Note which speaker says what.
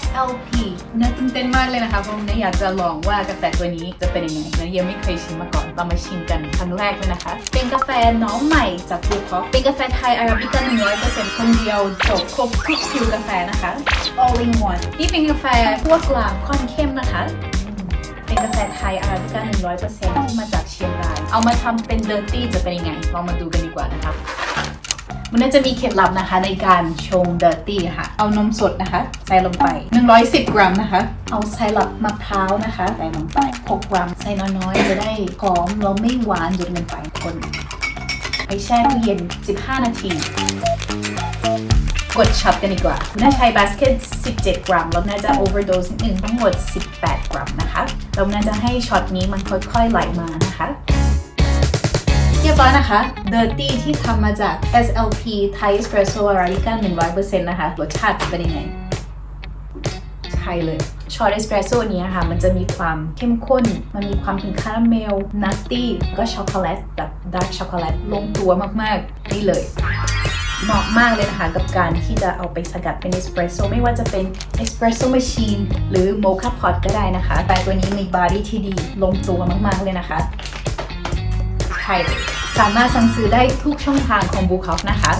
Speaker 1: SLP น่าตื่นเต้นมากเลยนะคะเพราะว่าอยากจะลองว่ากาแฟตัวนี้จะเป็นยังไงนะยังไม่เคยชิมมาก่อนเรามาชิมกันครั้งแรกเลยนะคะ เป็นกาแฟน้องใหม่จากบูคอฟเป็นกาแฟไทยอาราบิก้าหนึ่งร้อยเปอร์เซ็นต์คนเดียวจบครบทุกคิวกาแฟนะคะ all in one นี่เป็นกาแฟพวกกลางค่อนเข้มนะคะเป็นกาแฟไทยอาราบิก้า100%ที่มาจากเชียงราย เอามาทำเป็นเดอร์ตี้จะเป็นยังไงลองมาดูกันดีกว่านะคะ มันน่าจะมีเคล็ดลับนะคะในการชงเดอร์ตี้ค่ะ เอานมสดนะคะ ใส่ลงไป 110 กรัมนะคะ เอาไซรัปมะพร้าวนะคะ ใส่ลงไป 6 กรัม ใส่น้อยๆ จะได้หอมแล้วไม่หวานจนเกินไปคนไปแช่ตู้เย็น 15 นาที กดช็อตกันดีกว่า น่าใช้บาสเกต 17 กรัม แล้วน่าจะ overdose นิดนึงทั้งหมด 18 กรัมนะคะเราน่าจะให้ช็อตนี้มันค่อยๆไหลมานะคะเรียบร้อยนะคะ Dirty ที่ทำมาจาก SLP Thai Espresso Arabica 100%นะคะ รสชาติจะเป็นยังไง ใช่เลยช็อตเอสเปรสโซ่นี้นะคะมันจะมีความเข้มข้น มันมีความถึงคาราเมล นัตตี้ ก็ช็อกโกแลตแบบดาร์กช็อกโกแลตลงตัวมาก ๆ นี่เลยเหมาะมากเลยนะคะ กับการที่จะเอาไปสกัดเป็นเอสเปรสโซ่ไม่ว่าจะเป็นเอสเปรสโซ่ม c ชีนหรือโมคาพอตก็ได้นะคะ แต่ตัวนี้มีบอดี้ที่ดีลงตัวมาก ๆ เลยนะคะ ใช่เลย สามารถสั่งซื้อได้ทุกช่องทางของบูคอฟนะคะ